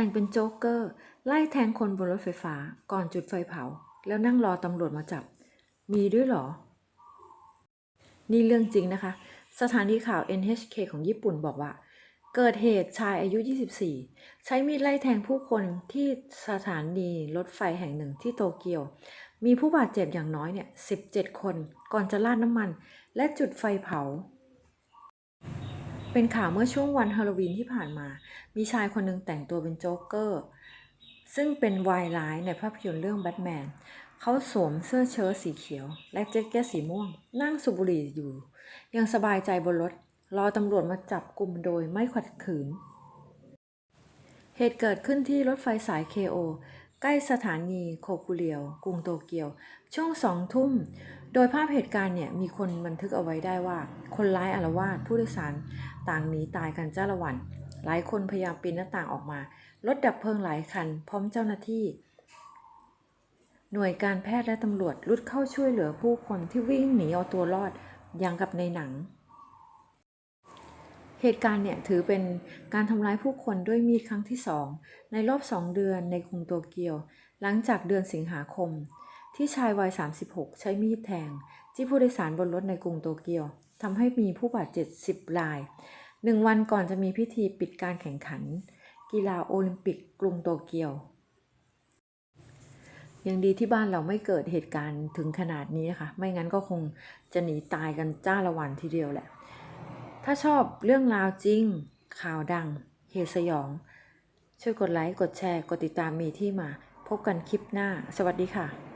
แต่งเป็นโจ๊กเกอร์ ไล่แทงคนบนรถไฟฟ้าก่อนจุดไฟเผา แล้วนั่งรอตำรวจมาจับ มีด้วยเหรอ นี่เรื่องจริงนะคะ สถานีข่าว NHK ของญี่ปุ่นบอกว่า เกิดเหตุชายอายุ 24 ใช้มีดไล่แทงผู้คนที่สถานีรถไฟแห่งหนึ่งที่โตเกียว มีผู้บาดเจ็บอย่างน้อยเนี่ย 17 คน ก่อนจะราดน้ำมัน และจุดไฟเผา เป็นข่าวเมื่อช่วงวันฮาโลวีนที่ผ่านมา มีชายคนหนึ่งแต่งตัวเป็นโจ๊กเกอร์ ซึ่งเป็นวายร้ายในภาพยนตร์เรื่องแบทแมน เขาสวมเสื้อเชิ้ตสีเขียว และแจ็คเก็ตสีม่วง นั่งสูบบุหรี่อยู่ ยังสบายใจบนรถ รอตำรวจมาจับกลุ่มโดยไม่ขัดขืน เหตุเกิดขึ้นที่รถไฟสาย KO ใกล้สถานีโคคุเรียว กรุงโตเกียว ช่วงสองทุ่ม โดยภาพเหตุการณ์เนี่ยมีคนบันทึกเอาไว้ได้ว่า คนร้ายอารวาสผู้โดยสารต่างหนีตายกันจ้าละวัน หลายคนพยายามปีนหน้าต่างออกมา รถดับเพลิงหลายคัน พร้อมเจ้าหน้าที่ หน่วยการแพทย์และตำรวจรุดเข้าช่วยเหลือผู้คนที่วิ่งหนีเอาตัวรอดอย่างกับในหนัง เหตุการณ์เนี่ยถือเป็นการทำร้ายผู้คนด้วยมีดครั้งที่สองในรอบสองเดือนในกรุงโตเกียว หลังจากเดือนสิงหาคม ที่ชายวัย 36 ใช้มีดแทง ที่ผู้โดยสารบนรถในกรุงโตเกียวทำให้มีผู้บาดเจ็บ 10 รายหนึ่งวันก่อนจะมีพิธีปิดการแข่งขัน กีฬาโอลิมปิกกรุงโตเกียว ยังดีที่บ้านเราไม่เกิดเหตุการณ์ถึงขนาดนี้นะคะ ไม่งั้นก็คงจะหนีตายกันจ้าละวันทีเดียวแหละ ถ้าชอบเรื่องราวจริง ข่าวดัง เหตุสยอง ช่วยกดไลค์ กดแชร์ กดติดตามมีที่มา พบกันคลิปหน้า สวัสดีค่ะ